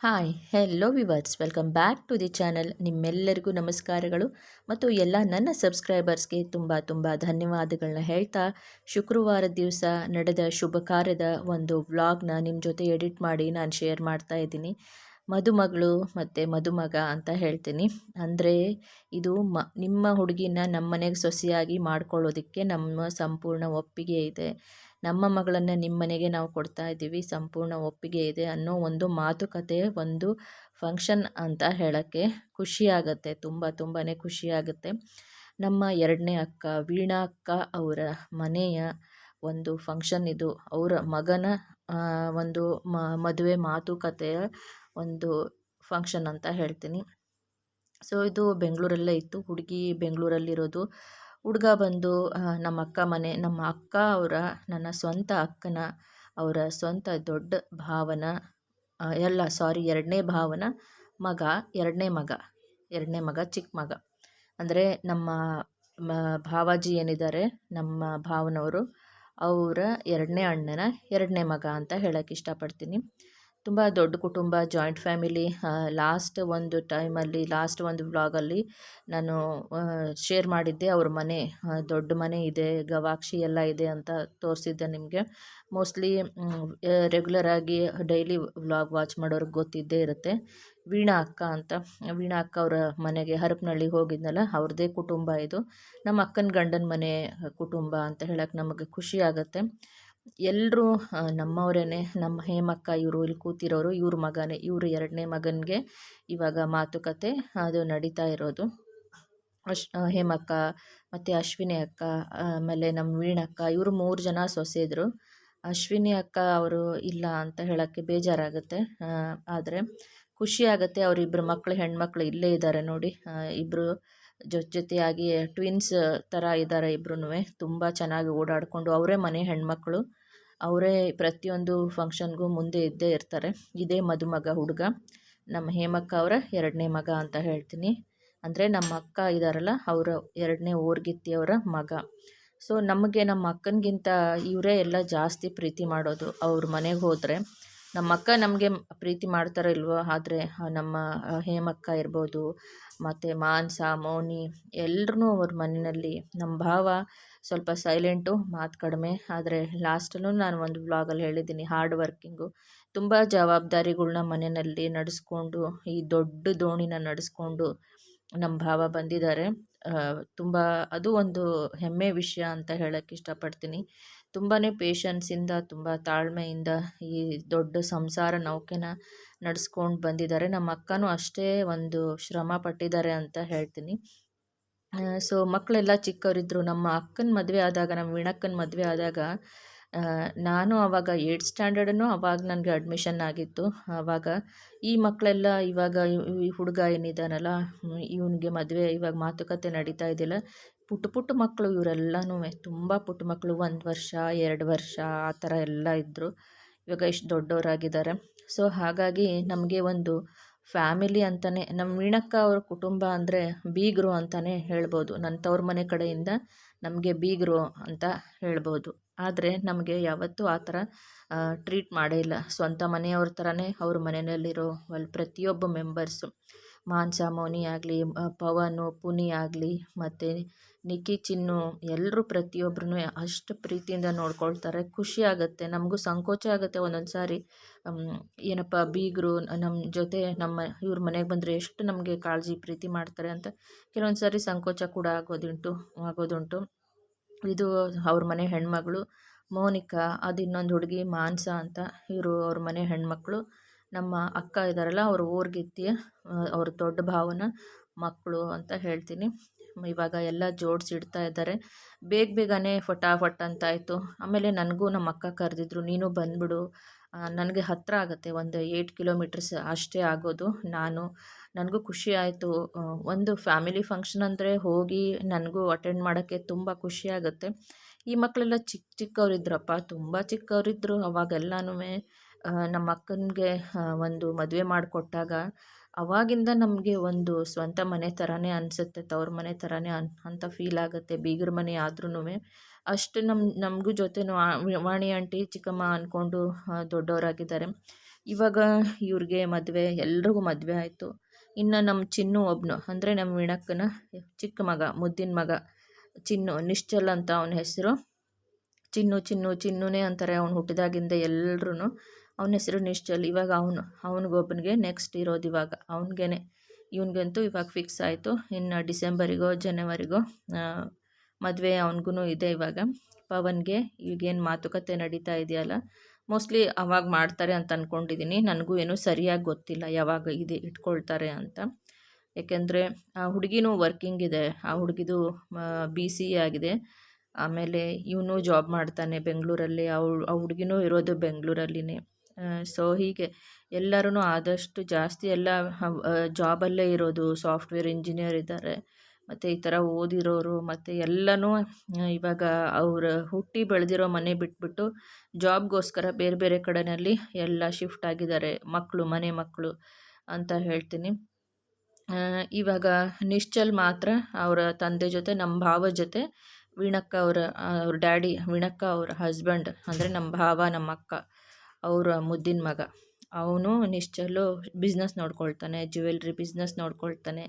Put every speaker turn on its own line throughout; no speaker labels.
Hi hello viewers welcome back to the channel ನಿಮ್ಮೆಲ್ಲರಿಗೂ ನಮಸ್ಕಾರಗಳು. ಮತ್ತು ಎಲ್ಲ ನನ್ನ ಸಬ್ಸ್ಕ್ರೈಬರ್ಸ್ಗೆ ತುಂಬ ತುಂಬ ಧನ್ಯವಾದಗಳನ್ನ ಹೇಳ್ತಾ ಶುಕ್ರವಾರ ದಿವಸ ನಡೆದ ಶುಭ ಕಾರ್ಯದ ಒಂದು ವ್ಲಾಗ್ನ ನಿಮ್ಮ ಜೊತೆ ಎಡಿಟ್ ಮಾಡಿ ನಾನು ಶೇರ್ ಮಾಡ್ತಾ ಇದ್ದೀನಿ. ಮದುಮಗಳು ಮತ್ತು ಮದುಮಗ ಅಂತ ಹೇಳ್ತೀನಿ. ಅಂದರೆ ಇದು ಮ, ನಿಮ್ಮ ಹುಡುಗಿನ ನಮ್ಮ ಮನೆಗೆ ಸೊಸೆಯಾಗಿ ಮಾಡ್ಕೊಳ್ಳೋದಕ್ಕೆ ನಮ್ಮ ಸಂಪೂರ್ಣ ಒಪ್ಪಿಗೆ ಇದೆ. ನಮ್ಮ ಮಗಳನ್ನು ನಿಮ್ಮ ಮನೆಗೆ ನಾವು ಕೊಡ್ತಾ ಇದ್ದೀವಿ, ಸಂಪೂರ್ಣ ಒಪ್ಪಿಗೆ ಇದೆ ಅನ್ನೋ ಒಂದು ಮಾತುಕತೆ, ಒಂದು ಫಂಕ್ಷನ್ ಅಂತ ಹೇಳೋಕ್ಕೆ ಖುಷಿಯಾಗತ್ತೆ, ತುಂಬ ತುಂಬಾ ಖುಷಿಯಾಗುತ್ತೆ. ನಮ್ಮ ಎರಡನೇ ಅಕ್ಕ, ವೀಣಾ ಅಕ್ಕ ಅವರ ಮನೆಯ ಒಂದು ಫಂಕ್ಷನ್ ಇದು. ಅವರ ಮಗನ ಒಂದು ಮದುವೆ ಮಾತುಕತೆಯ ಒಂದು ಫಂಕ್ಷನ್ ಅಂತ ಹೇಳ್ತೀನಿ. ಸೊ ಇದು ಬೆಂಗಳೂರಲ್ಲೇ ಇತ್ತು. ಹುಡುಗಿ ಬೆಂಗಳೂರಲ್ಲಿರೋದು ಹುಡುಗ ಬಂದು ನಮ್ಮ ಅಕ್ಕ ಮನೆ, ನಮ್ಮ ಅಕ್ಕ ಅವರ, ನನ್ನ ಸ್ವಂತ ಅಕ್ಕನ, ಅವರ ಸ್ವಂತ ದೊಡ್ಡ ಭಾವನ ಎಲ್ಲ, ಸಾರಿ, ಎರಡನೇ ಭಾವನ ಮಗ, ಎರಡನೇ ಮಗ ಎರಡನೇ ಮಗ ಚಿಕ್ಕ ಮಗ. ಅಂದರೆ ನಮ್ಮ ಭಾವಾಜಿ ಏನಿದ್ದಾರೆ, ನಮ್ಮ ಭಾವನವರು ಅವರ ಎರಡನೇ ಅಣ್ಣನ ಎರಡನೇ ಮಗ ಅಂತ ಹೇಳೋಕ್ಕೆ ಇಷ್ಟಪಡ್ತೀನಿ. ತುಂಬ ದೊಡ್ಡ ಕುಟುಂಬ ಜಾಯಿಂಟ್ ಫ್ಯಾಮಿಲಿ ಲಾಸ್ಟ್ ಒಂದು ಟೈಮಲ್ಲಿ ಲಾಸ್ಟ್ ಒಂದು ವ್ಲಾಗಲ್ಲಿ ನಾನು ಶೇರ್ ಮಾಡಿದ್ದೆ. ಅವ್ರ ಮನೆ ದೊಡ್ಡ ಮನೆ ಇದೆ, ಗವಾಕ್ಷಿ ಎಲ್ಲ ಇದೆ ಅಂತ ತೋರಿಸಿದ್ದೆ ನಿಮಗೆ. ಮೋಸ್ಟ್ಲಿ ರೆಗ್ಯುಲರ್ ಆಗಿ ಡೈಲಿ ವ್ಲಾಗ್ ವಾಚ್ ಮಾಡೋರಿಗೆ ಗೊತ್ತಿದ್ದೇ ಇರುತ್ತೆ. ವೀಣಾ ಅಕ್ಕ ಅಂತ. ವೀಣಾ ಅಕ್ಕ ಅವರ ಮನೆಗೆ ಹರಪನಹಳ್ಳಿಗೆ ಹೋಗಿದ್ನಲ್ಲ ಅವ್ರದ್ದೇ ಕುಟುಂಬ ಇದು. ನಮ್ಮ ಅಕ್ಕನ ಗಂಡನ ಮನೆ ಕುಟುಂಬ ಅಂತ ಹೇಳಕ್ಕೆ ನಮಗೆ ಖುಷಿ ಆಗುತ್ತೆ. ಎಲ್ಲರೂ ನಮ್ಮವರೇ ನಮ್ಮ ಹೇಮಕ್ಕ ಇವರು ಇಲ್ಲಿ ಕೂತಿರೋರು, ಇವ್ರ ಮಗನೇ, ಇವರು ಎರಡನೇ ಮಗನಿಗೆ ಇವಾಗ ಮಾತುಕತೆ ಅದು ನಡೀತಾ ಇರೋದು. ಅಶ್ ಹೇಮಕ್ಕ ಮತ್ತು ಅಶ್ವಿನಿ ಅಕ್ಕ, ಆಮೇಲೆ ನಮ್ಮ ವೀಣಕ್ಕ, ಇವರು ಮೂರು ಜನ ಸೊಸೆದ್ರು. ಅಶ್ವಿನಿ ಅಕ್ಕ ಅವರು ಇಲ್ಲ ಅಂತ ಹೇಳೋಕ್ಕೆ ಬೇಜಾರಾಗುತ್ತೆ ಆದರೆ ಖುಷಿ ಆಗುತ್ತೆ ಅವರಿಬ್ಬರು ಮಕ್ಕಳು ಹೆಣ್ಮಕ್ಳು ಇಲ್ಲೇ ಇದ್ದಾರೆ ನೋಡಿ. ಇಬ್ಬರು ಜೊತೆ ಜೊತೆಯಾಗಿ ಟ್ವಿನ್ಸ್ ಥರ ಇದ್ದಾರೆ ಇಬ್ರು ತುಂಬ ಚೆನ್ನಾಗಿ ಓಡಾಡಿಕೊಂಡು ಅವರೇ ಮನೆ ಹೆಣ್ಮಕ್ಳು. ಅವರೇ ಪ್ರತಿಯೊಂದು ಫಂಕ್ಷನ್ಗೂ ಮುಂದೆ ಇದ್ದೇ ಇರ್ತಾರೆ. ಇದೇ ಮದುಮಗ ಹುಡುಗ. ನಮ್ಮ ಹೇಮಕ್ಕ ಅವರ ಎರಡನೇ ಮಗ ಅಂತ ಹೇಳ್ತೀನಿ. ಅಂದರೆ ನಮ್ಮ ಅಕ್ಕ ಇದ್ದಾರಲ್ಲ ಅವರ ಎರಡನೇ ಓರ್ಗಿತ್ತಿಯವರ ಮಗ. ಸೊ ನಮಗೆ ನಮ್ಮ ಅಕ್ಕನಿಗಿಂತ ಇವರೇ ಎಲ್ಲ ಜಾಸ್ತಿ ಪ್ರೀತಿ ಮಾಡೋದು. ಅವ್ರ ಮನೆಗೆ ಹೋದರೆ. ನಮ್ಮ ಅಕ್ಕ ನಮಗೆ ಪ್ರೀತಿ ಮಾಡ್ತಾರೋ ಇಲ್ವೋ, ಆದರೆ ನಮ್ಮ ಹೇಮಕ್ಕ ಇರ್ಬೋದು ಮತ್ತು ಮಾನಸ ಮೌನಿ ಎಲ್ರೂ ಅವ್ರ ಮನೆಯಲ್ಲಿ. ನಮ್ಮ ಭಾವ ಸ್ವಲ್ಪ ಸೈಲೆಂಟು ಮಾತು ಕಡಿಮೆ. ಆದರೆ ಲಾಸ್ಟಲ್ಲೂ ನಾನು ಒಂದು ವ್ಲಾಗಲ್ಲಿ ಹೇಳಿದ್ದೀನಿ ಹಾರ್ಡ್ ವರ್ಕಿಂಗು ತುಂಬ ಜವಾಬ್ದಾರಿಗಳ್ನ ಮನೆಯಲ್ಲಿ ನಡೆಸ್ಕೊಂಡು, ಈ ದೊಡ್ಡ ದೋಣಿನ ನಡೆಸ್ಕೊಂಡು ನಮ್ಮ ಭಾವ ಬಂದಿದ್ದಾರೆ. ತುಂಬ ಅದು ಒಂದು ಹೆಮ್ಮೆ ವಿಷಯ ಅಂತ ಹೇಳೋಕ್ಕೆ ಇಷ್ಟಪಡ್ತೀನಿ. ತುಂಬಾ ಪೇಷನ್ಸಿಂದ ತುಂಬ ತಾಳ್ಮೆಯಿಂದ ಈ ದೊಡ್ಡ ಸಂಸಾರ ನೌಕೆನ ನಡೆಸ್ಕೊಂಡು ಬಂದಿದ್ದಾರೆ. ನಮ್ಮ ಅಕ್ಕನೂ ಅಷ್ಟೇ ಒಂದು ಶ್ರಮ ಪಟ್ಟಿದ್ದಾರೆ ಅಂತ ಹೇಳ್ತೀನಿ. ಸೊ ಮಕ್ಕಳೆಲ್ಲ ಚಿಕ್ಕವರಿದ್ದರು ನಮ್ಮ ಅಕ್ಕನ ಮದುವೆ ಆದಾಗ, ನಮ್ಮ ವೀಣಕ್ಕನ ಮದುವೆ ಆದಾಗ ನಾನು ಆವಾಗ ಏಯ್ಟ್ ಸ್ಟ್ಯಾಂಡರ್ಡನ್ನು ಅವಾಗ ನನಗೆ ಅಡ್ಮಿಷನ್ ಆಗಿತ್ತು. ಆವಾಗ ಈ ಮಕ್ಕಳೆಲ್ಲ ಇವಾಗ ಹುಡುಗ ಏನಿದ್ದಾನಲ್ಲ ಇವನಿಗೆ ಮದುವೆ ಇವಾಗ ಮಾತುಕತೆ ನಡೀತಾ ಇದೆಯಲ್ಲ ಪುಟ್ಟ ಪುಟ್ಟ ಮಕ್ಕಳು ಇವರೆಲ್ಲನೂ ತುಂಬ ಪುಟ್ಟ ಮಕ್ಕಳು ಒಂದು ವರ್ಷ, ಎರಡು ವರ್ಷ, ಆ ಥರ ಎಲ್ಲ ಇದ್ದರು ಇವಾಗ ಎಷ್ಟು ದೊಡ್ಡವರಾಗಿದ್ದಾರೆ. ಸೊ, ಹಾಗಾಗಿ ನಮಗೆ ಒಂದು ಫ್ಯಾಮಿಲಿ ಅಂತಲೇ ನಮ್ಮ ವೀಣಕ್ಕ ಅವ್ರ ಕುಟುಂಬ ಅಂದರೆ ಬೀಗರು ಅಂತಲೇ ಹೇಳ್ಬೋದು. ನನ್ನ ತವ್ರ ಮನೆ ಕಡೆಯಿಂದ ನಮಗೆ ಬೀಗರು ಅಂತ ಹೇಳ್ಬೋದು. ಆದರೆ ನಮಗೆ ಯಾವತ್ತೂ ಆ ಥರ ಟ್ರೀಟ್ ಮಾಡೇ ಇಲ್ಲ. ಸ್ವಂತ ಮನೆಯವ್ರ ಥರನೇ ಅವ್ರ ಮನೆಯಲ್ಲಿರೋ ಅಲ್ಲಿ ಪ್ರತಿಯೊಬ್ಬ ಮೆಂಬರ್ಸು ಮಾನ್ಸ ಮೌನಿ ಆಗಲಿ ಪವನು, ಪುನಿ ಆಗಲಿ, ಮತ್ತು ನಿಕ್ಕಿ, ಚಿನ್ನು ಎಲ್ಲರೂ ಪ್ರತಿಯೊಬ್ಬರೂ ಅಷ್ಟು ಪ್ರೀತಿಯಿಂದ ನೋಡ್ಕೊಳ್ತಾರೆ. ಖುಷಿ ಆಗುತ್ತೆ. ನಮಗೂ ಸಂಕೋಚ ಆಗುತ್ತೆ ಒಂದೊಂದು ಸಾರಿ. ಏನಪ್ಪ, ಬೀಗರು ನಮ್ಮ ಜೊತೆ ನಮ್ಮ ಇವ್ರ ಮನೆಗೆ ಬಂದರೆ ಎಷ್ಟು ನಮಗೆ ಕಾಳಜಿ, ಪ್ರೀತಿ ಮಾಡ್ತಾರೆ ಅಂತ ಕೆಲವೊಂದು ಸಾರಿ ಸಂಕೋಚ ಕೂಡ ಆಗೋದುಂಟು ಆಗೋದುಂಟು. ಇದು ಅವ್ರ ಮನೆ ಹೆಣ್ಮಗಳು ಮೋನಿಕಾ, ಅದು ಇನ್ನೊಂದು ಹುಡುಗಿ ಮಾನ್ಸ ಅಂತ ಇವರು ಅವ್ರ ಮನೆ ಹೆಣ್ಮಕ್ಳು. ನಮ್ಮ ಅಕ್ಕ ಇದ್ದಾರಲ್ಲ ಅವ್ರ ಊರ್ಗಿತ್ತಿ ಅವ್ರ ದೊಡ್ಡ ಭಾವನ ಮಕ್ಕಳು ಅಂತ ಹೇಳ್ತೀನಿ. ಇವಾಗ ಎಲ್ಲ ಜೋಡಿಸಿ ಇಡ್ತಾ ಇದ್ದಾರೆ. ಬೇಗ ಬೇಗನೆ ಫಟಾಫಟ್ ಅಂತಾಯಿತು ಆಮೇಲೆ ನನಗೂ ನಮ್ಮ ಅಕ್ಕ ಕರೆದಿದ್ರು, ನೀನು ಬಂದುಬಿಡು. ನನಗೆ ಹತ್ತಿರ ಆಗುತ್ತೆ, ಒಂದು ಏಯ್ಟ್ ಕಿಲೋಮೀಟರ್ಸ್ ಅಷ್ಟೇ ಆಗೋದು ನಾನು. ನನಗೂ ಖುಷಿ ಆಯಿತು. ಒಂದು ಫ್ಯಾಮಿಲಿ ಫಂಕ್ಷನ್ ಅಂದರೆ ಹೋಗಿ ನನಗೂ ಅಟೆಂಡ್ ಮಾಡೋಕ್ಕೆ ತುಂಬ ಖುಷಿ ಆಗುತ್ತೆ. ಈ ಮಕ್ಕಳೆಲ್ಲ ಚಿಕ್ಕ ಚಿಕ್ಕವರಿದ್ರಪ್ಪ, ತುಂಬ ಚಿಕ್ಕವರಿದ್ದರು ಅವಾಗೆಲ್ಲನೂ ನಮ್ಮ ಅಕ್ಕನಿಗೆ ಒಂದು ಮದುವೆ ಮಾಡಿಕೊಟ್ಟಾಗ ಅವಾಗಿಂದ ನಮಗೆ ಒಂದು ಸ್ವಂತ ಮನೆ ಥರನೇ ಅನಿಸುತ್ತೆ, ತವ್ರ ಮನೆ ಥರನೇ ಅನ್, ಅಂತ ಫೀಲ್ ಆಗುತ್ತೆ, ಬೀಗರ ಮನೆ ಆದ್ರೂ ಅಷ್ಟು ನಮ್ಮ ನಮಗೂ ಜೊತೆ ವಾಣಿ ಆಂಟಿ, ಚಿಕ್ಕಮ್ಮ ಅಂದ್ಕೊಂಡು ದೊಡ್ಡವರಾಗಿದ್ದಾರೆ. ಇವಾಗ ಇವ್ರಿಗೆ ಮದುವೆ, ಎಲ್ರಿಗೂ ಮದುವೆ ಆಯಿತು. ಇನ್ನು ನಮ್ಮ ಚಿನ್ನು ಒಬ್ಬನು ಅಂದರೆ ನಮ್ಮ ವಿಣಕ್ಕನ ಚಿಕ್ಕ ಮಗ, ಮುದ್ದಿನ ಮಗ, ಚಿನ್ನು, ನಿಶ್ಚಲ್ ಅಂತ ಅವನ ಹೆಸರು. ಚಿನ್ನು ಚಿನ್ನು, ಚಿನ್ನುನೇ ಅಂತಾರೆ ಅವನು ಹುಟ್ಟಿದಾಗಿಂದ ಎಲ್ಲರೂ ಅವನ ಹೆಸರು ನಿಶ್ಚಲ್, ಇವಾಗ ಅವನು. ಅವನಿಗೊಬ್ಬನಿಗೆ ನೆಕ್ಸ್ಟ್ ಇರೋದು ಇವಾಗ, ಅವನಿಗೇನೆ. ಇವನಿಗಂತೂ ಇವಾಗ ಫಿಕ್ಸ್ ಆಯಿತು. ಇನ್ನು ಡಿಸೆಂಬರಿಗೋ, ಜನವರಿಗೋ ಮದುವೆ ಅವನಿಗೂ ಇದೆ ಇವಾಗ. ಪವನ್ಗೆ ಈಗೇನು ಮಾತುಕತೆ ನಡೀತಾ ಇದೆಯಲ್ಲ ಮೋಸ್ಟ್ಲಿ ಅವಾಗ ಮಾಡ್ತಾರೆ ಅಂತ ಅಂದ್ಕೊಂಡಿದ್ದೀನಿ ನನಗೂ ಏನೂ ಸರಿಯಾಗಿ ಗೊತ್ತಿಲ್ಲ ಯಾವಾಗ ಇದು ಇಟ್ಕೊಳ್ತಾರೆ ಅಂತ. ಏಕೆಂದರೆ ಆ ಹುಡುಗಿನೂ ವರ್ಕಿಂಗ್ ಇದೆ. ಆ ಹುಡುಗಿದು ಬಿ ಸಿ ಆಗಿದೆ. ಆಮೇಲೆ ಇವನು ಜಾಬ್ ಮಾಡ್ತಾನೆ ಬೆಂಗಳೂರಲ್ಲಿ. ಅವಳು, ಆ ಹುಡುಗಿನೂ ಇರೋದು ಬೆಂಗಳೂರಲ್ಲಿನೇ. ಸೊ ಹೀಗೆ ಎಲ್ಲರೂ ಆದಷ್ಟು ಜಾಸ್ತಿ ಎಲ್ಲ ಜಾಬಲ್ಲೇ ಇರೋದು ಸಾಫ್ಟ್ವೇರ್ ಇಂಜಿನಿಯರ್ ಇದ್ದಾರೆ. ಮತ್ತು ಈ ಥರ ಓದಿರೋರು ಮತ್ತು ಎಲ್ಲನೂ ಇವಾಗ ಅವರು ಹುಟ್ಟಿ ಬೆಳೆದಿರೋ ಮನೆ ಬಿಟ್ಬಿಟ್ಟು ಜಾಬ್ಗೋಸ್ಕರ ಬೇರೆ ಬೇರೆ ಕಡೆಯಲ್ಲಿ ಎಲ್ಲ ಶಿಫ್ಟ್ ಆಗಿದ್ದಾರೆ. ಮಕ್ಕಳು ಮನೆ ಮಕ್ಕಳು ಅಂತ ಹೇಳ್ತೀನಿ. ಇವಾಗ ನಿಶ್ಚಲ್ ಮಾತ್ರ ಅವರ ತಂದೆ ಜೊತೆ ನಮ್ಮ ಭಾವ ಜೊತೆ, ವೀಣಕ್ಕ ಅವರ ಅವ್ರ ಡ್ಯಾಡಿ, ವೀಣಕ್ಕ ಅವ್ರ ಹಸ್ಬೆಂಡ್ ಅಂದರೆ ನಮ್ಮ ಭಾವ ನಮ್ಮ ಅಕ್ಕ, ಅವರ ಮುದ್ದಿನ ಮಗ. ಅವನು ನಿಶ್ಚಲು ಬಿಸ್ನೆಸ್ ನೋಡ್ಕೊಳ್ತಾನೆ ಜ್ಯುವೆಲ್ರಿ ಬಿಸ್ನೆಸ್ ನೋಡ್ಕೊಳ್ತಾನೆ.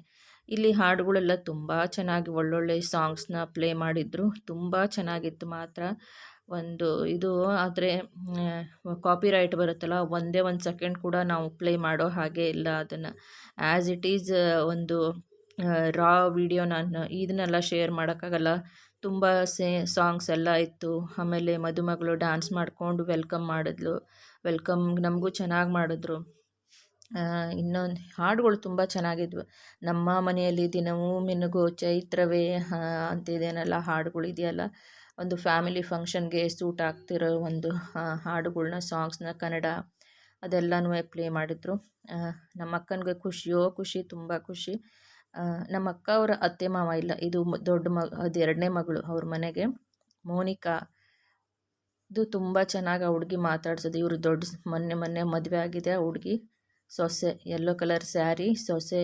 ಇಲ್ಲಿ ಹಾಡುಗಳೆಲ್ಲ ತುಂಬ ಚೆನ್ನಾಗಿ ಒಳ್ಳೊಳ್ಳೆ ಸಾಂಗ್ಸ್ನ ಪ್ಲೇ ಮಾಡಿದರು. ತುಂಬ ಚೆನ್ನಾಗಿತ್ತು ಮಾತ್ರ. ಒಂದು ಇದು ಆದರೆ ಕಾಪಿರೈಟ್ ಬರುತ್ತಲ್ಲ, ಒಂದೇ ಒಂದು ಸೆಕೆಂಡ್ ಕೂಡ ನಾವು ಪ್ಲೇ ಮಾಡೋ ಹಾಗೆ ಇಲ್ಲ ಅದನ್ನು. ಆ್ಯಸ್ ಇಟ್ ಈಸ್ ಒಂದು ರಾ ವಿಡಿಯೋ ನಾನು ಇದನ್ನೆಲ್ಲ ಶೇರ್ ಮಾಡೋಕ್ಕಾಗಲ್ಲ. ತುಂಬ ಸೇ, ಸಾಂಗ್ಸ್ ಎಲ್ಲ ಇತ್ತು. ಆಮೇಲೆ ಮದುಮಗಳು ಡ್ಯಾನ್ಸ್ ಮಾಡಿಕೊಂಡು ವೆಲ್ಕಮ್ ಮಾಡಿದ್ಲು. ವೆಲ್ಕಮ್ ನಮಗೂ ಚೆನ್ನಾಗಿ ಮಾಡಿದ್ರು. ಇನ್ನೊಂದು ಹಾಡುಗಳು ತುಂಬ ಚೆನ್ನಾಗಿದ್ವು. ನಮ್ಮ ಮನೆಯಲ್ಲಿ ದಿನವೂ ಮಿನುಗೋ ಚೈತ್ರವೇ ಅಂತಿದೇನಲ್ಲ, ಹಾಡುಗಳು ಇದೆಯಲ್ಲ. ಒಂದು ಫ್ಯಾಮಿಲಿ ಫಂಕ್ಷನ್ಗೆ ಸೂಟ್ ಆಗ್ತಿರೋ ಒಂದು ಹಾಡುಗಳನ್ನ ಸಾಂಗ್ಸ್ನ ಕನ್ನಡ ಅದೆಲ್ಲನೂ ಪ್ಲೇ ಮಾಡಿದರು. ನಮ್ಮ ಅಕ್ಕನಿಗೆ ಖುಷಿಯೋ, ಖುಷಿ, ತುಂಬ ಖುಷಿ. ನಮ್ಮ ಅಕ್ಕ ಅವರ ಅತ್ತೆ ಮಾವ ಇಲ್ಲ, ಇದು ದೊಡ್ಡ ಮಗ ಅದು ಎರಡನೇ ಮಗಳು ಅವ್ರ ಮನೆಗೆ. ಮೋನಿಕಾ, ಇದು ತುಂಬ ಚೆನ್ನಾಗಿ ಆ ಹುಡುಗಿ ಮಾತಾಡ್ಸೋದು. ಇವರು ದೊಡ್ಡ ಮೊನ್ನೆ ಮೊನ್ನೆ ಮದುವೆ ಆಗಿದೆ ಆ ಹುಡುಗಿ. ಸೊಸೆ ಯೆಲ್ಲೋ ಕಲರ್ ಸ್ಯಾರಿ ಸೊಸೆ.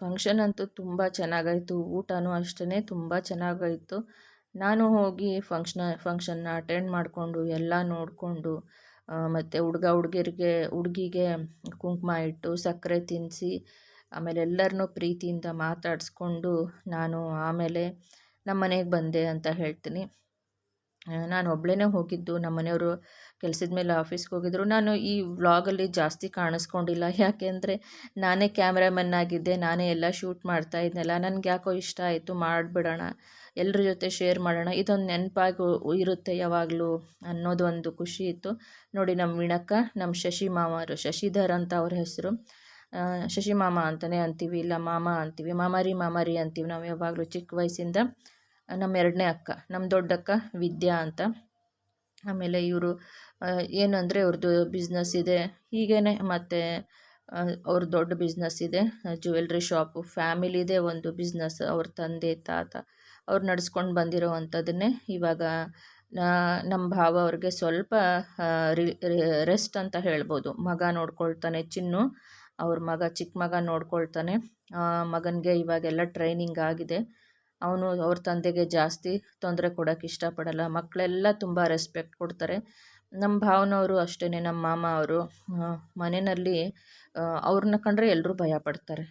ಫಂಕ್ಷನ್ ಅಂತೂ ತುಂಬ ಚೆನ್ನಾಗಾಯಿತು, ಊಟನೂ ಅಷ್ಟೇ ತುಂಬ ಚೆನ್ನಾಗಾಯಿತು. ನಾನು ಹೋಗಿ ಫಂಕ್ಷನ್ ಫಂಕ್ಷನ್ನ ಅಟೆಂಡ್ ಮಾಡಿಕೊಂಡು ಎಲ್ಲ ನೋಡಿಕೊಂಡು ಮತ್ತು ಹುಡುಗ, ಹುಡುಗಿರಿಗೆ, ಹುಡುಗಿಗೆ ಕುಂಕುಮ ಇಟ್ಟು ಸಕ್ಕರೆ ತಿನ್ನಿಸಿ ಆಮೇಲೆ ಎಲ್ಲರನ್ನೂ ಪ್ರೀತಿಯಿಂದ ಮಾತಾಡಿಸ್ಕೊಂಡು ನಾನು ಆಮೇಲೆ ನಮ್ಮ ಮನೆಗೆ ಬಂದೆ ಅಂತ ಹೇಳ್ತೀನಿ. ನಾನು ಒಬ್ಬಳೇ ಹೋಗಿದ್ದು ನಮ್ಮ ಮನೆಯವರು ಕೆಲಸದ ಮೇಲೆ ಆಫೀಸ್ಗೆ ಹೋಗಿದ್ರು. ನಾನು ಈ ವ್ಲಾಗಲ್ಲಿ ಜಾಸ್ತಿ ಕಾಣಿಸ್ಕೊಂಡಿಲ್ಲ. ಯಾಕೆಂದರೆ ನಾನೇ ಕ್ಯಾಮ್ರಾಮನ್ ಆಗಿದ್ದೆ, ನಾನೇ ಎಲ್ಲ ಶೂಟ್ ಮಾಡ್ತಾ ಇದ್ನಲ್ಲ, ನನಗೆ ಯಾಕೋ ಇಷ್ಟ ಆಯಿತು, ಮಾಡಿಬಿಡೋಣ ಎಲ್ಲರ ಜೊತೆ ಶೇರ್ ಮಾಡೋಣ, ಇದೊಂದು ನೆನಪಾಗಿ ಇರುತ್ತೆ ಯಾವಾಗಲೂ ಅನ್ನೋದು ಒಂದು ಖುಷಿ ಇತ್ತು. ನೋಡಿ ನಮ್ಮ ವಿಣಕ್ಕ ನಮ್ಮ ಶಶಿ ಮಾಮರು, ಶಶಿಧರ್ ಅಂತ ಅವ್ರ ಹೆಸರು. ಶಶಿ ಮಾಮ ಅಂತಲೇ ಅಂತೀವಿ, ಇಲ್ಲ ಮಾಮ ಅಂತೀವಿ, ಮಾಮಾರಿ ಮಾಮಾರಿ ಅಂತೀವಿ ನಾವು ಯಾವಾಗಲೂ ಚಿಕ್ಕ ವಯಸ್ಸಿಂದ. ನಮ್ಮ ಎರಡನೇ ಅಕ್ಕ, ನಮ್ಮ ದೊಡ್ಡಕ್ಕ ವಿದ್ಯಾ ಅಂತ. ಆಮೇಲೆ ಇವರು ಏನು ಅಂದರೆ ಅವ್ರದ್ದು ಬಿಸ್ನೆಸ್ ಇದೆ. ಹೀಗೇ ಮತ್ತು ಅವ್ರ ದೊಡ್ಡ ಬಿಸ್ನೆಸ್ ಇದೆ. ಜ್ಯುವೆಲ್ರಿ ಶಾಪು ಫ್ಯಾಮಿಲಿದೇ ಒಂದು ಬಿಸ್ನೆಸ್ ಅವ್ರ ತಂದೆ, ತಾತ, ಅವ್ರು ನಡೆಸ್ಕೊಂಡು ಬಂದಿರೋ ಅಂಥದ್ದನ್ನೇ ಇವಾಗ ನಮ್ಮ ಭಾವ ಅವ್ರಿಗೆ ಸ್ವಲ್ಪ ರೆಸ್ಟ್ ಅಂತ ಹೇಳ್ಬೋದು. ಮಗ ನೋಡ್ಕೊಳ್ತಾನೆ ಚಿನ್ನು, ಅವ್ರ ಮಗ ಚಿಕ್ಕ ಮಗ ನೋಡ್ಕೊಳ್ತಾನೆ. ಮಗನಿಗೆ ಇವಾಗೆಲ್ಲ ಟ್ರೈನಿಂಗ್ ಆಗಿದೆ. ಅವನು ಅವ್ರ ತಂದೆಗೆ ಜಾಸ್ತಿ ತೊಂದರೆ ಕೊಡೋಕ್ಕೆ ಇಷ್ಟಪಡಲ್ಲ. ಮಕ್ಕಳೆಲ್ಲ ತುಂಬ ರೆಸ್ಪೆಕ್ಟ್ ಕೊಡ್ತಾರೆ. ನಮ್ಮ ಭಾವನವರು ಅಷ್ಟೇ ನಮ್ಮ ಮಾಮ ಅವರು ಮನೆಯಲ್ಲಿ ಅವ್ರನ್ನ ಕಂಡ್ರೆ ಎಲ್ಲರೂ ಭಯಪಡ್ತಾರೆ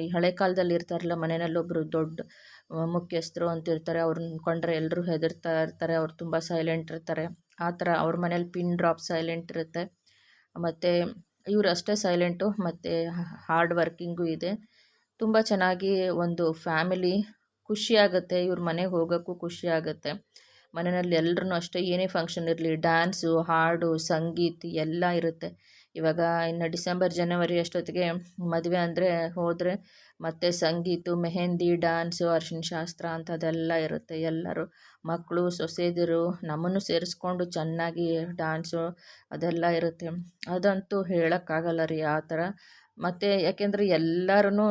ಈ ಹಳೆ ಕಾಲದಲ್ಲಿ ಇರ್ತಾರಲ್ಲ ಮನೆಯಲ್ಲೊಬ್ಬರು ದೊಡ್ಡ ಮುಖ್ಯಸ್ಥರು ಅಂತ ಇರ್ತಾರೆ. ಅವ್ರನ್ನ ಕಂಡ್ರೆ ಎಲ್ಲರೂ ಹೆದರ್ತಾ ಇರ್ತಾರೆ. ಅವ್ರು ತುಂಬ ಸೈಲೆಂಟ್ ಇರ್ತಾರೆ. ಆ ಥರ ಅವ್ರ ಮನೇಲಿ ಪಿನ್ ಡ್ರಾಪ್ ಸೈಲೆಂಟ್ ಇರುತ್ತೆ. ಮತ್ತು ಇವರು ಅಷ್ಟೇ ಸೈಲೆಂಟು ಮತ್ತು ಹಾರ್ಡ್ ವರ್ಕಿಂಗು ಇದೆ. ತುಂಬ ಚೆನ್ನಾಗಿ ಒಂದು ಫ್ಯಾಮಿಲಿ ಖುಷಿಯಾಗುತ್ತೆ ಇವ್ರ ಮನೆಗೆ ಹೋಗೋಕ್ಕೂ ಖುಷಿ ಆಗುತ್ತೆ. ಮನೆಯಲ್ಲಿ ಎಲ್ಲರೂ ಅಷ್ಟೇ, ಏನೇ ಫಂಕ್ಷನ್ ಇರಲಿ ಡ್ಯಾನ್ಸು ಹಾಡು, ಸಂಗೀತ ಎಲ್ಲ ಇರುತ್ತೆ. ಇವಾಗ ಇನ್ನು ಡಿಸೆಂಬರ್, ಜನವರಿ ಅಷ್ಟೊತ್ತಿಗೆ ಮದುವೆ ಅಂದರೆ ಹೋದರೆ ಮತ್ತು ಸಂಗೀತ, ಮೆಹೆಂದಿ ಡ್ಯಾನ್ಸು ಅರ್ಶಿನ ಶಾಸ್ತ್ರ ಅಂಥದ್ದೆಲ್ಲ ಇರುತ್ತೆ ಎಲ್ಲರೂ. ಮಕ್ಕಳು, ಸೊಸೆದಿರು ನಮ್ಮನ್ನು ಸೇರಿಸ್ಕೊಂಡು ಚೆನ್ನಾಗಿ ಡ್ಯಾನ್ಸು ಅದೆಲ್ಲ ಇರುತ್ತೆ. ಅದಂತೂ ಹೇಳೋಕ್ಕಾಗಲ್ಲ ರೀ, ಆ ಥರ ಮತ್ತು ಯಾಕೆಂದರೆ ಎಲ್ಲರೂ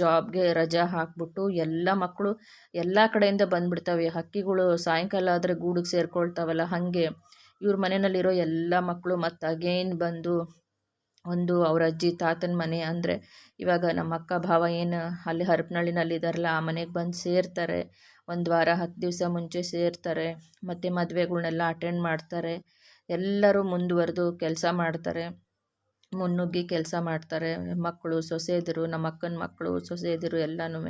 ಜಾಬ್ಗೆ ರಜಾ ಹಾಕಿಬಿಟ್ಟು ಎಲ್ಲ ಮಕ್ಕಳು ಎಲ್ಲ ಕಡೆಯಿಂದ ಬಂದುಬಿಡ್ತವೆ. ಹಕ್ಕಿಗಳು ಸಾಯಂಕಾಲ ಆದರೆ ಗೂಡಿಗೆ ಸೇರ್ಕೊಳ್ತಾವಲ್ಲ, ಹಾಗೆ. ಇವ್ರ ಮನೆಯಲ್ಲಿರೋ ಎಲ್ಲ ಮಕ್ಕಳು ಮತ್ತು ಅಗೇನ್ ಬಂದು ಒಂದು ಅವ್ರ ಅಜ್ಜಿ, ತಾತನ ಮನೆ ಅಂದರೆ ಇವಾಗ ನಮ್ಮ ಅಕ್ಕ, ಭಾವ ಏನು ಅಲ್ಲಿ ಹರಪನಹಳ್ಳಿನಲ್ಲಿದ್ದಾರಲ್ಲ ಆ ಮನೆಗೆ ಬಂದು ಸೇರ್ತಾರೆ. ಒಂದು ವಾರ, ಹತ್ತು ದಿವಸ ಮುಂಚೆ ಸೇರ್ತಾರೆ. ಮತ್ತು ಮದುವೆಗಳ್ನೆಲ್ಲ ಅಟೆಂಡ್ ಮಾಡ್ತಾರೆ. ಎಲ್ಲರೂ ಮುಂದುವರೆದು ಕೆಲಸ ಮಾಡ್ತಾರೆ. ಮುನ್ನುಗ್ಗಿ ಕೆಲಸ ಮಾಡ್ತಾರೆ, ಮಕ್ಕಳು ಸೊಸೆಯದಿರು ನಮ್ಮ ಅಕ್ಕನ ಮಕ್ಕಳು ಸೊಸೆಯದಿರು ಎಲ್ಲನೂ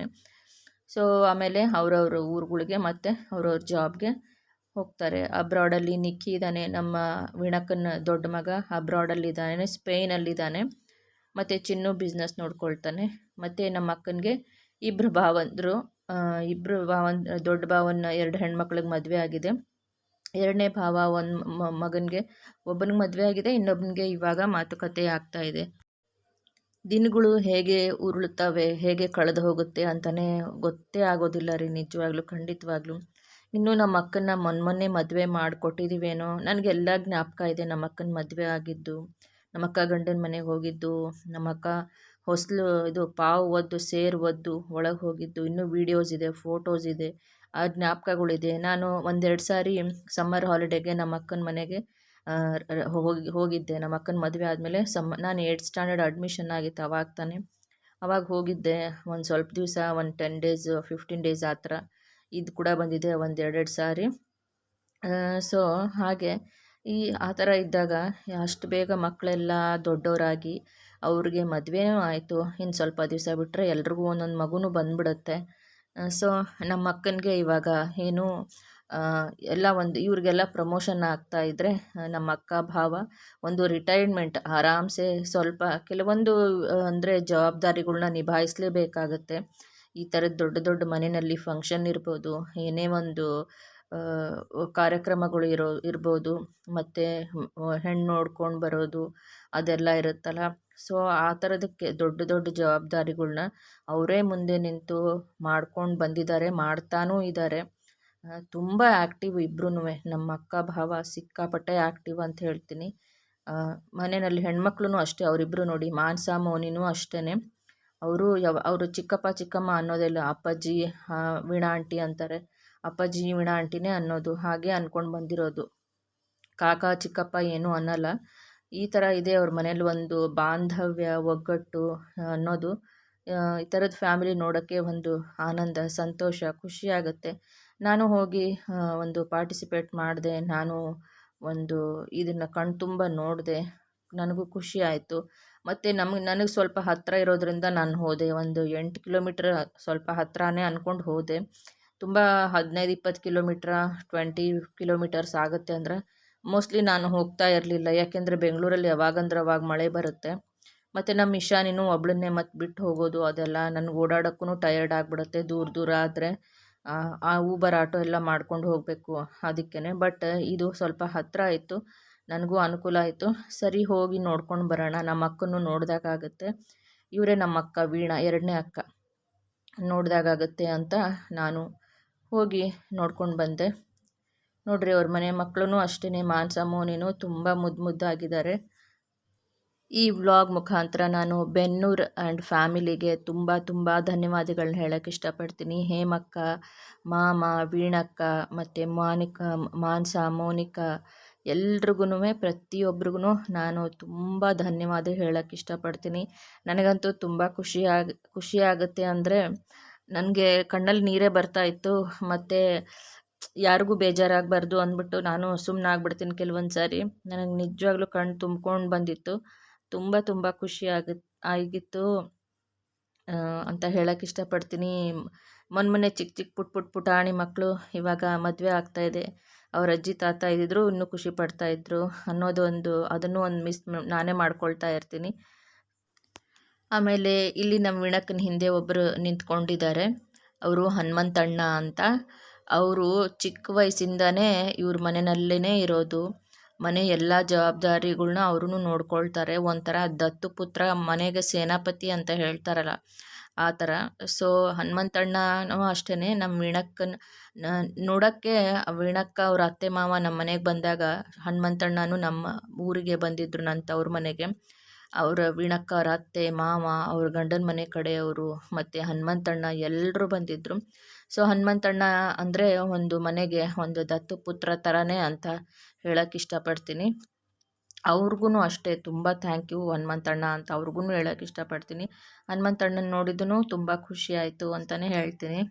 ಸೊ ಆಮೇಲೆ ಅವ್ರವ್ರ ಊರುಗಳಿಗೆ ಮತ್ತು ಅವ್ರವ್ರ ಜಾಬ್ಗೆ ಹೋಗ್ತಾರೆ. ಅಬ್ರಾಡಲ್ಲಿ ನಿಕ್ಕಿ ಇದ್ದಾನೆ, ನಮ್ಮ ವಿಣಕ್ಕನ ದೊಡ್ಡ ಮಗ ಅಬ್ರಾಡಲ್ಲಿದ್ದಾನೆ ಸ್ಪೇನಲ್ಲಿದ್ದಾನೆ. ಮತ್ತು ಚಿನ್ನು ಬಿಸ್ನೆಸ್ ನೋಡ್ಕೊಳ್ತಾನೆ. ಮತ್ತು ನಮ್ಮ ಅಕ್ಕನಿಗೆ ಇಬ್ಬರು ಭಾವಂದರು ಇಬ್ಬರು ಭಾವನ್, ದೊಡ್ಡ ಭಾವನ, ಎರಡು ಹೆಣ್ಮಕ್ಳಿಗೆ ಮದುವೆ ಆಗಿದೆ. ಎರಡನೇ ಭಾವ ಒಂದು ಮಗನಿಗೆ ಒಬ್ಬನಿಗೆ ಮದುವೆ ಆಗಿದೆ, ಇನ್ನೊಬ್ಬನಿಗೆ ಇವಾಗ ಮಾತುಕತೆ ಆಗ್ತಾ ಇದೆ. ದಿನಗಳು ಹೇಗೆ ಉರುಳುತ್ತವೆ, ಹೇಗೆ ಕಳೆದು ಹೋಗುತ್ತೆ ಅಂತಲೇ ಗೊತ್ತೇ ಆಗೋದಿಲ್ಲ ರೀ ನಿಜವಾಗ್ಲೂ, ಖಂಡಿತವಾಗ್ಲೂ. ಇನ್ನು ನಮ್ಮ ಅಕ್ಕನ ಮೊನ್ನೆ ಮದುವೆ ಮಾಡಿಕೊಟ್ಟಿದ್ದೀವೇನೋ ನನಗೆಲ್ಲ ಜ್ಞಾಪಕ ಇದೆ ನಮ್ಮ ಅಕ್ಕನ ಮದುವೆ ಆಗಿದ್ದು. ನಮ್ಮ ಅಕ್ಕ ಗಂಡನ ಮನೆಗೆ ಹೋಗಿದ್ದು, ನಮ್ಮ ಅಕ್ಕ ಹೊಸಲು, ಇದು ಪಾವು ಒದ್ದು, ಸೇರು ಒದ್ದು ಒಳಗೆ ಹೋಗಿದ್ದು, ಇನ್ನೂ ವೀಡಿಯೋಸ್ ಇದೆ ಫೋಟೋಸ್ ಇದೆ. ಜ್ಞಾಪಕಗಳಿದೆ. ನಾನು ಒಂದೆರಡು ಸಾರಿ ಸಮ್ಮರ್ ಹಾಲಿಡೇಗೆ ನಮ್ಮ ಅಕ್ಕನ ಮನೆಗೆ ಹೋಗಿ, ಹೋಗಿದ್ದೆ. ನಮ್ಮ ಅಕ್ಕನ ಮದುವೆ ಆದಮೇಲೆ ಸಮ್ಮ ನಾನು ಏಯ್ಟ್ ಸ್ಟ್ಯಾಂಡರ್ಡ್ ಅಡ್ಮಿಷನ್ ಆಗಿತ್ತು ಅವಾಗ ತಾನೆ. ಅವಾಗ ಹೋಗಿದ್ದೆ. ಒಂದು ಸ್ವಲ್ಪ ದಿವಸ, ಒಂದು ಟೆನ್ ಡೇಸ್ ಫಿಫ್ಟೀನ್ ಡೇಸ್ ಆ ಥರ ಇದು ಕೂಡ ಬಂದಿದೆ ಒಂದು ಎರಡೆರಡು ಸಾರಿ ಸೊ ಹಾಗೆ ಈ, ಆ ಥರ ಇದ್ದಾಗ ಅಷ್ಟು ಬೇಗ ಮಕ್ಕಳೆಲ್ಲ ದೊಡ್ಡವರಾಗಿ ಅವ್ರಿಗೆ ಮದುವೆನೂ ಆಯಿತು. ಇನ್ನು ಸ್ವಲ್ಪ ದಿವಸ ಬಿಟ್ಟರೆ ಎಲ್ರಿಗೂ ಒಂದೊಂದು ಮಗುನೂ ಬಂದ್ಬಿಡುತ್ತೆ. ಸೊ ನಮ್ಮ ಅಕ್ಕನಿಗೆ ಇವಾಗ ಏನು ಎಲ್ಲ ಒಂದು, ಇವ್ರಿಗೆಲ್ಲ ಪ್ರಮೋಷನ್ ಆಗ್ತಾ ಇದ್ದರೆ ನಮ್ಮ ಅಕ್ಕ ಭಾವ ಒಂದು ರಿಟೈರ್ಮೆಂಟ್ ಆರಾಮ್ಸೆ ಸ್ವಲ್ಪ ಕೆಲವೊಂದು ಅಂದರೆ ಜವಾಬ್ದಾರಿಗಳನ್ನ ನಿಭಾಯಿಸಲೇಬೇಕಾಗತ್ತೆ. ಈ ಥರದ ದೊಡ್ಡ ದೊಡ್ಡ ಮನೆಯಲ್ಲಿ ಫಂಕ್ಷನ್ ಇರ್ಬೋದು, ಏನೇ ಒಂದು ಕಾರ್ಯಕ್ರಮಗಳು ಇರೋ, ಇರ್ಬೋದು, ಮತ್ತು ಹೆಣ್ಣು ನೋಡ್ಕೊಂಡು ಬರೋದು ಅದೆಲ್ಲ ಇರುತ್ತಲ್ಲ. ಸೊ, ಆ ಥರದಕ್ಕೆ ದೊಡ್ಡ ದೊಡ್ಡ ಜವಾಬ್ದಾರಿಗಳ್ನ ಅವರೇ ಮುಂದೆ ನಿಂತು ಮಾಡ್ಕೊಂಡು ಬಂದಿದ್ದಾರೆ ಮಾಡ್ತಾನೂ ಇದ್ದಾರೆ ತುಂಬ ಆ್ಯಕ್ಟಿವ್ ಇಬ್ಬರೂ ನಮ್ಮ ಅಕ್ಕ ಭಾವ ಸಿಕ್ಕಾಪಟ್ಟೆ ಆ್ಯಕ್ಟಿವ್ ಅಂತ ಹೇಳ್ತೀನಿ. ಮನೆಯಲ್ಲಿ ಹೆಣ್ಮಕ್ಳು ಅಷ್ಟೇ ಅವರಿಬ್ಬರು ನೋಡಿ, ಮಾನ್ಸ, ಮೌನಿನೂ ಅಷ್ಟೇ ಅವರು ಯಾವ, ಅವರು ಚಿಕ್ಕಪ್ಪ, ಚಿಕ್ಕಮ್ಮ ಅನ್ನೋದೆಲ್ಲ ಅಪ್ಪಾಜಿ ವೀಣಾ ಆಂಟಿ ಅಂತಾರೆ. ಅಪ್ಪಾಜಿ ವೀಣಾ ಆಂಟಿನೇ ಅನ್ನೋದು, ಹಾಗೆ ಅಂದ್ಕೊಂಡು ಬಂದಿರೋದು. ಕಾಕ, ಚಿಕ್ಕಪ್ಪ ಏನೂ ಅನ್ನಲ್ಲ. ಈ ಥರ ಇದೆ ಅವ್ರ ಮನೇಲಿ ಒಂದು ಬಾಂಧವ್ಯ, ಒಗ್ಗಟ್ಟು ಅನ್ನೋದು ಈ ಥರದ ಫ್ಯಾಮಿಲಿ ನೋಡೋಕ್ಕೆ ಒಂದು ಆನಂದ, ಸಂತೋಷ, ಖುಷಿ ಆಗುತ್ತೆ. ನಾನು ಹೋಗಿ ಒಂದು ಪಾರ್ಟಿಸಿಪೇಟ್ ಮಾಡಿದೆ, ನಾನು ಒಂದು ಇದನ್ನು ಕಣ್ತುಂಬ ನೋಡಿದೆ, ನನಗೂ ಖುಷಿ ಆಯಿತು. ಮತ್ತು ನಮಗೆ, ನನಗೆ ಸ್ವಲ್ಪ ಹತ್ತಿರ ಇರೋದರಿಂದ ನಾನು ಹೋದೆ, ಒಂದು ಎಂಟು ಕಿಲೋಮೀಟ್ರ್ ಸ್ವಲ್ಪ ಹತ್ತಿರನೇ ಅಂದ್ಕೊಂಡು ಹೋದೆ. ತುಂಬ ಹದಿನೈದು, ಇಪ್ಪತ್ತು ಕಿಲೋಮೀಟ್ರ, ಟ್ವೆಂಟಿ ಕಿಲೋಮೀಟರ್ಸ್ ಆಗುತ್ತೆ ಅಂದರೆ ಮೋಸ್ಟ್ಲಿ ನಾನು ಹೋಗ್ತಾ ಇರಲಿಲ್ಲ. ಯಾಕೆಂದರೆ ಬೆಂಗಳೂರಲ್ಲಿ ಯಾವಾಗಂದ್ರೆ ಅವಾಗ ಮಳೆ ಬರುತ್ತೆ. ಮತ್ತು ನಮ್ಮ ಇಶಾನಿನೂ ಒಬ್ಳನ್ನೇ ಮತ್ತೆ ಬಿಟ್ಟು ಹೋಗೋದು ಅದೆಲ್ಲ ನನಗೆ ಓಡಾಡೋಕ್ಕೂ ಟಯರ್ಡ್ ಆಗಿಬಿಡುತ್ತೆ. ದೂರ ದೂರ ಆದರೆ, ಆ ಊಬರ್ ಆಟೋ ಎಲ್ಲ ಮಾಡ್ಕೊಂಡು ಹೋಗಬೇಕು ಅದಕ್ಕೇ ಬಟ್ ಇದು ಸ್ವಲ್ಪ ಹತ್ತಿರ ಆಯಿತು. ನನಗೂ ಅನುಕೂಲ ಆಯಿತು. ಸರಿ, ಹೋಗಿ ನೋಡ್ಕೊಂಡು ಬರೋಣ. ನಮ್ಮ ಅಕ್ಕನೂ ನೋಡಿದಾಗುತ್ತೆ ಇವರೇ ನಮ್ಮ ಅಕ್ಕ, ವೀಣಾ, ಎರಡನೇ ಅಕ್ಕ ನೋಡಿದಾಗುತ್ತೆ ಅಂತ ನಾನು ಹೋಗಿ ನೋಡ್ಕೊಂಡು ಬಂದೆ. ನೋಡಿರಿ ಅವ್ರ ಮನೆ ಮಕ್ಕಳು ಅಷ್ಟೇ ಮಾನಸ ಮೋನಿನೂ ತುಂಬ ಮುದ್ದು ಮುದ್ದಾಗಿದ್ದಾರೆ. ಈ ವ್ಲಾಗ್ ಮುಖಾಂತರ ನಾನು ಬೆನ್ನೂರ್ ಆ್ಯಂಡ್ ಫ್ಯಾಮಿಲಿಗೆ ತುಂಬ ತುಂಬ ಧನ್ಯವಾದಗಳನ್ನ ಹೇಳೋಕ್ಕೆ ಇಷ್ಟಪಡ್ತೀನಿ. ಹೇಮಕ್ಕ, ಮಾಮ, ವೀಣಕ್ಕ ಮತ್ತು ಮಾನಿಕ ಮಾನ್ಸ ಮೋನಿಕಾ ಎಲ್ರಿಗೂ ಪ್ರತಿಯೊಬ್ರಿಗೂ ನಾನು ತುಂಬ ಧನ್ಯವಾದ ಹೇಳೋಕ್ಕೆ ಇಷ್ಟಪಡ್ತೀನಿ. ನನಗಂತೂ ತುಂಬ ಖುಷಿಯಾಗಿ ಖುಷಿಯಾಗುತ್ತೆ ಅಂದರೆ ನನಗೆ ಕಣ್ಣಲ್ಲಿ ನೀರೇ ಬರ್ತಾಯಿತ್ತು ಮತ್ತು ಯಾರಿಗೂ ಬೇಜಾರಾಗಬಾರ್ದು ಅಂದ್ಬಿಟ್ಟು ನಾನು ಸುಮ್ಮನೆ ಆಗ್ಬಿಡ್ತೀನಿ ಕೆಲವೊಂದು ಸಾರಿ. ನನಗೆ ನಿಜವಾಗ್ಲೂ ಕಣ್ಣು ತುಂಬ್ಕೊಂಡು ಬಂದಿತ್ತು. ತುಂಬ ತುಂಬ ಖುಷಿ ಆಗಿ, ಆಗಿತ್ತು. ಅಂತ ಹೇಳಕ್ಕೆ ಇಷ್ಟಪಡ್ತೀನಿ. ಮೊನ್ನೆ ಮೊನ್ನೆ ಚಿಕ್ಕ ಚಿಕ್ಕ ಪುಟ್ ಪುಟ್, ಪುಟಾಣಿ ಮಕ್ಕಳು ಇವಾಗ ಮದುವೆ ಆಗ್ತಾಯಿದೆ ಅವ್ರ ಅಜ್ಜಿ, ತಾತ ಇದ್ದಿದ್ರು ಇನ್ನೂ ಖುಷಿ ಪಡ್ತಾಯಿದ್ರು ಅನ್ನೋದು ಒಂದು, ಅದನ್ನು ಒಂದು ಮಿಸ್ ನಾನೇ ಮಾಡ್ಕೊಳ್ತಾ ಇರ್ತೀನಿ. ಆಮೇಲೆ ಇಲ್ಲಿ ನಮ್ಮ ವಿಣಕ್ಕನ ಹಿಂದೆ ಒಬ್ಬರು ನಿಂತ್ಕೊಂಡಿದ್ದಾರೆ. ಅವರು ಹನುಮಂತಣ್ಣ ಅಂತ. ಅವರು ಚಿಕ್ಕ ವಯಸ್ಸಿಂದನೇ ಇವ್ರ ಮನೆಯಲ್ಲೇ ಇರೋದು. ಮನೆ ಎಲ್ಲ ಜವಾಬ್ದಾರಿಗಳ್ನ ಅವ್ರೂ ನೋಡ್ಕೊಳ್ತಾರೆ. ಒಂಥರ ದತ್ತು ಪುತ್ರ ಮನೆಗೆ ಸೇನಾಪತಿ ಅಂತ ಹೇಳ್ತಾರಲ್ಲ, ಆ ಥರ. ಸೊ ಹನುಮಂತಣ್ಣನೂ ಅಷ್ಟೇ ನಮ್ಮ ವೀಣಕ್ಕನ ನೋಡೋಕ್ಕೆ ವೀಣಕ್ಕ ಅವ್ರ ಅತ್ತೆ ಮಾವ ನಮ್ಮ ಮನೆಗೆ ಬಂದಾಗ ಹನುಮಂತಣ್ಣನೂ ನಮ್ಮ ಊರಿಗೆ ಬಂದಿದ್ದರು ನನ್ನ ತವ್ರ ಮನೆಗೆ. ಅವರ ವೀಣಕ್ಕವ್ರ ಅತ್ತೆ, ಮಾವ, ಅವ್ರ ಗಂಡನ ಮನೆ ಕಡೆಯವರು ಮತ್ತು ಹನುಮಂತಣ್ಣ ಎಲ್ಲರೂ ಬಂದಿದ್ದರು ಸೊ ಹನುಮಂತಣ್ಣ ಅಂದರೆ ಒಂದು ಮನೆಗೆ ಒಂದು ದತ್ತು ಪುತ್ರ ಥರನೇ ಅಂತ ಹೇಳೋಕ್ಕೆ ಇಷ್ಟಪಡ್ತೀನಿ. ಅವ್ರಿಗೂ ಅಷ್ಟೇ, ತುಂಬ ಥ್ಯಾಂಕ್ ಯು ಹನುಮಂತಣ್ಣ ಅಂತ ಅವ್ರಿಗೂ ಹೇಳೋಕ್ಕೆ ಇಷ್ಟಪಡ್ತೀನಿ. ಹನುಮಂತಣ್ಣನ ನೋಡಿದ್ದು ತುಂಬ ಖುಷಿಯಾಯಿತು ಅಂತಲೇ ಹೇಳ್ತೀನಿ.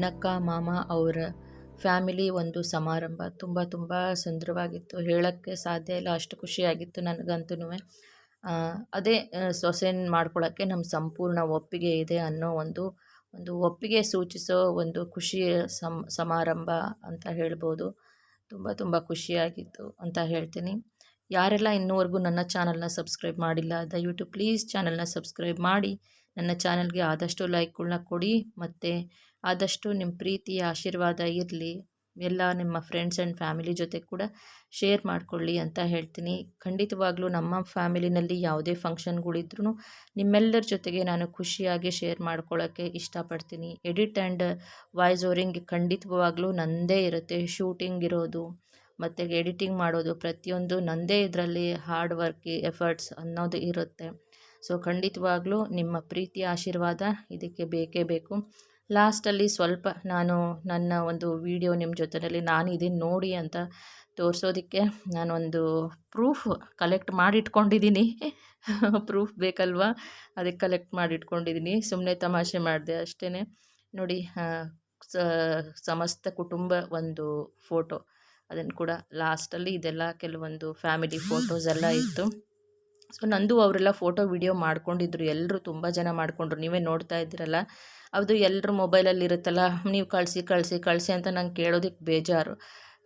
ವೀಣಕ್ಕ ಮಾಮ ಅವರ ಫ್ಯಾಮಿಲಿ ಒಂದು ಸಮಾರಂಭ. ತುಂಬ ತುಂಬ ಸುಂದರವಾಗಿತ್ತು. ಹೇಳೋಕ್ಕೆ ಸಾಧ್ಯ ಇಲ್ಲ. ಅಷ್ಟು ಖುಷಿಯಾಗಿತ್ತು ನನಗಂತೂ ಅದೇ ಸೊಸೆನ ಮಾಡ್ಕೊಳ್ಳೋಕ್ಕೆ ನಮ್ಮ ಸಂಪೂರ್ಣ ಒಪ್ಪಿಗೆ ಇದೆ ಅನ್ನೋ ಒಂದು ಒಂದು ಒಪ್ಪಿಗೆ ಸೂಚಿಸೋ ಒಂದು ಖುಷಿಯ ಸಮ್, ಸಮಾರಂಭ ಅಂತ ಹೇಳ್ಬೋದು. ತುಂಬ ತುಂಬ ಖುಷಿಯಾಗಿತ್ತು ಅಂತ ಹೇಳ್ತೀನಿ. ಯಾರೆಲ್ಲ ಇನ್ನೂವರೆಗೂ ನನ್ನ ಚಾನಲ್ನ ಸಬ್ಸ್ಕ್ರೈಬ್ ಮಾಡಿಲ್ಲ, ದಯವಿಟ್ಟು ಪ್ಲೀಸ್ ಚಾನಲ್ನ ಸಬ್ಸ್ಕ್ರೈಬ್ ಮಾಡಿ. ನನ್ನ ಚಾನಲ್ಗೆ ಆದಷ್ಟು ಲೈಕ್ಗಳನ್ನ ಕೊಡಿ. ಮತ್ತು ಆದಷ್ಟು ನಿಮ್ಮ ಪ್ರೀತಿ ಆಶೀರ್ವಾದ ಇರಲಿ. ಎಲ್ಲ ನಿಮ್ಮ ಫ್ರೆಂಡ್ಸ್ ಆ್ಯಂಡ್ ಫ್ಯಾಮಿಲಿ ಜೊತೆ ಕೂಡ ಶೇರ್ ಮಾಡಿಕೊಳ್ಳಿ ಅಂತ ಹೇಳ್ತೀನಿ. ಖಂಡಿತವಾಗ್ಲೂ ನಮ್ಮ ಫ್ಯಾಮಿಲಿನಲ್ಲಿ ಯಾವುದೇ ಫಂಕ್ಷನ್ಗಳಿದ್ರೂ ನಿಮ್ಮೆಲ್ಲರ ಜೊತೆಗೆ ನಾನು ಖುಷಿಯಾಗಿ ಶೇರ್ ಮಾಡ್ಕೊಳ್ಳೋಕ್ಕೆ ಇಷ್ಟಪಡ್ತೀನಿ. ಎಡಿಟ್ ಆ್ಯಂಡ್ ವಾಯ್ಸ್ ಓರಿಂಗ್ ಖಂಡಿತವಾಗ್ಲೂ ನನ್ನದೇ ಇರುತ್ತೆ. ಶೂಟಿಂಗ್ ಇರೋದು, ಮತ್ತು ಎಡಿಟಿಂಗ್ ಮಾಡೋದು ಪ್ರತಿಯೊಂದು ನನ್ನದೇ ಇದರಲ್ಲಿ ಹಾರ್ಡ್ ವರ್ಕ್ ಎಫರ್ಟ್ಸ್ ಅನ್ನೋದು ಇರುತ್ತೆ. ಸೊ ಖಂಡಿತವಾಗ್ಲೂ ನಿಮ್ಮ ಪ್ರೀತಿ ಆಶೀರ್ವಾದ ಇದಕ್ಕೆ ಬೇಕೇ ಬೇಕು. ಲಾಸ್ಟಲ್ಲಿ ಸ್ವಲ್ಪ ನಾನು ನನ್ನ ಒಂದು ವಿಡಿಯೋ ನಿಮ್ಮ ಜೊತೆಯಲ್ಲಿ ನಾನು ಇದನ್ನು ನೋಡಿ ಅಂತ ತೋರಿಸೋದಕ್ಕೆ ನಾನೊಂದು ಪ್ರೂಫ್ ಕಲೆಕ್ಟ್ ಮಾಡಿಟ್ಕೊಂಡಿದ್ದೀನಿ. ಪ್ರೂಫ್ ಬೇಕಲ್ವಾ? ಅದಕ್ಕೆ ಕಲೆಕ್ಟ್ ಮಾಡಿಟ್ಕೊಂಡಿದ್ದೀನಿ. ಸುಮ್ಮನೆ ತಮಾಷೆ ಮಾಡಿದೆ ಅಷ್ಟೇ ನೋಡಿ ಸಮಸ್ತ ಕುಟುಂಬ ಒಂದು ಫೋಟೋ. ಅದನ್ನು ಕೂಡ ಲಾಸ್ಟಲ್ಲಿ ಇದೆಲ್ಲ ಕೆಲವೊಂದು ಫ್ಯಾಮಿಲಿ ಫೋಟೋಸ್ ಎಲ್ಲ ಇತ್ತು. ಸೊ ನಂದು ಅವರೆಲ್ಲ ಫೋಟೋ ವಿಡಿಯೋ ಮಾಡ್ಕೊಂಡಿದ್ರು. ಎಲ್ಲರೂ ತುಂಬ ಜನ ಮಾಡಿಕೊಂಡ್ರು. ನೀವೇ ನೋಡ್ತಾ ಇದ್ದೀರಲ್ಲ? ಅದು ಎಲ್ಲರೂ ಮೊಬೈಲಲ್ಲಿ ಇರುತ್ತಲ್ಲ ನೀವು ಕಳಿಸಿ ಕಳಿಸಿ ಕಳಿಸಿ ಅಂತ ನಂಗೆ ಕೇಳೋದಕ್ಕೆ ಬೇಜಾರು.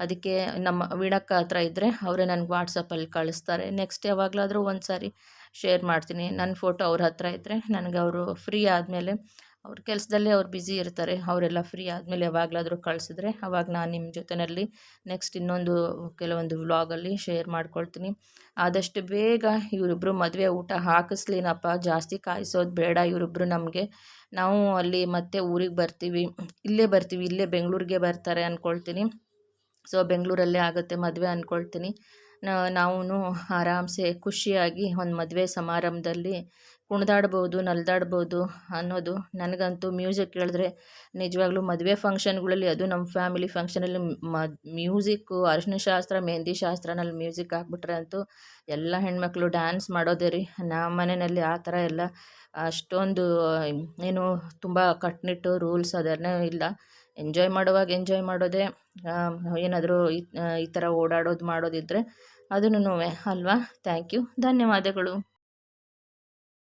ಅದಕ್ಕೆ ನಮ್ಮ ವೀಣಕ್ಕ ಹತ್ರ ಇದ್ದರೆ ಅವರೇ ನನಗೆ ವಾಟ್ಸಪ್ಪಲ್ಲಿ ಕಳಿಸ್ತಾರೆ. ನೆಕ್ಸ್ಟ್ ಯಾವಾಗಲಾದರೂ ಒಂದು ಸಾರಿ ಶೇರ್ ಮಾಡ್ತೀನಿ. ನನ್ನ ಫೋಟೋ ಅವ್ರ ಹತ್ರ ಇದ್ದರೆ ನನಗೆ ಅವರು ಫ್ರೀ ಆದಮೇಲೆ ಅವ್ರ ಕೆಲಸದಲ್ಲಿ ಅವ್ರು ಬ್ಯುಸಿ ಇರ್ತಾರೆ. ಅವರೆಲ್ಲ ಫ್ರೀ ಆದಮೇಲೆ ಯಾವಾಗಲಾದರೂ ಕಳಿಸಿದ್ರೆ ಅವಾಗ ನಾನು ನಿಮ್ಮ ಜೊತೆಯಲ್ಲಿ ನೆಕ್ಸ್ಟ್ ಇನ್ನೊಂದು ಕೆಲವೊಂದು ವ್ಲಾಗಲ್ಲಿ ಶೇರ್ ಮಾಡ್ಕೊಳ್ತೀನಿ. ಆದಷ್ಟು ಬೇಗ ಇವರಿಬ್ಬರು ಮದುವೆ ಊಟ ಹಾಕಿಸ್ಲಿನಪ್ಪ. ಜಾಸ್ತಿ ಕಾಯಿಸೋದು ಬೇಡ ಇವರಿಬ್ಬರು ನಮಗೆ. ನಾವು ಅಲ್ಲಿ ಮತ್ತೆ ಊರಿಗೆ ಬರ್ತೀವಿ. ಇಲ್ಲೇ ಬರ್ತೀವಿ. ಇಲ್ಲೇ ಬೆಂಗಳೂರಿಗೆ ಬರ್ತಾರೆ ಅಂದ್ಕೊಳ್ತೀನಿ ಸೊ ಬೆಂಗಳೂರಲ್ಲೇ ಆಗುತ್ತೆ ಮದುವೆ ಅಂದ್ಕೊಳ್ತೀನಿ ನಾವು ಆರಾಮ್ಸೆ ಖುಷಿಯಾಗಿ ಒಂದು ಮದುವೆ ಸಮಾರಂಭದಲ್ಲಿ ಕುಣಿದಾಡ್ಬೋದು, ನಲಿದಾಡ್ಬೋದು ಅನ್ನೋದು ನನಗಂತೂ ಮ್ಯೂಸಿಕ್ ಕೇಳಿದ್ರೆ ನಿಜವಾಗ್ಲೂ ಮದುವೆ ಫಂಕ್ಷನ್ಗಳಲ್ಲಿ ಅದು ನಮ್ಮ ಫ್ಯಾಮಿಲಿ ಫಂಕ್ಷನಲ್ಲಿ ಮ, ಮ್ಯೂಸಿಕ್ಕು ಅರಿಶಿನ ಶಾಸ್ತ್ರ, ಮೆಹಂದಿ ಶಾಸ್ತ್ರನಲ್ಲಿ ಮ್ಯೂಸಿಕ್ ಹಾಕ್ಬಿಟ್ರೆ ಅಂತೂ ಎಲ್ಲ ಹೆಣ್ಮಕ್ಳು ಡ್ಯಾನ್ಸ್ ಮಾಡೋದೇ ರೀ. ನಮ್ಮ ಮನೆಯಲ್ಲಿ ಆ ಥರ ಎಲ್ಲ ಅಷ್ಟೊಂದು, ಏನು ತುಂಬ ಕಟ್ನಿಟ್ಟು ರೂಲ್ಸ್ ಅದನ್ನೇ ಇಲ್ಲ. ಎಂಜಾಯ್ ಮಾಡುವಾಗ ಎಂಜಾಯ್ ಮಾಡೋದೇ ಏನಾದರೂ ಈ ಥರ ಓಡಾಡೋದು ಮಾಡೋದಿದ್ದರೆ ಅದನ್ನು ಅಲ್ವಾ? Thank you. ಧನ್ಯವಾದಗಳು.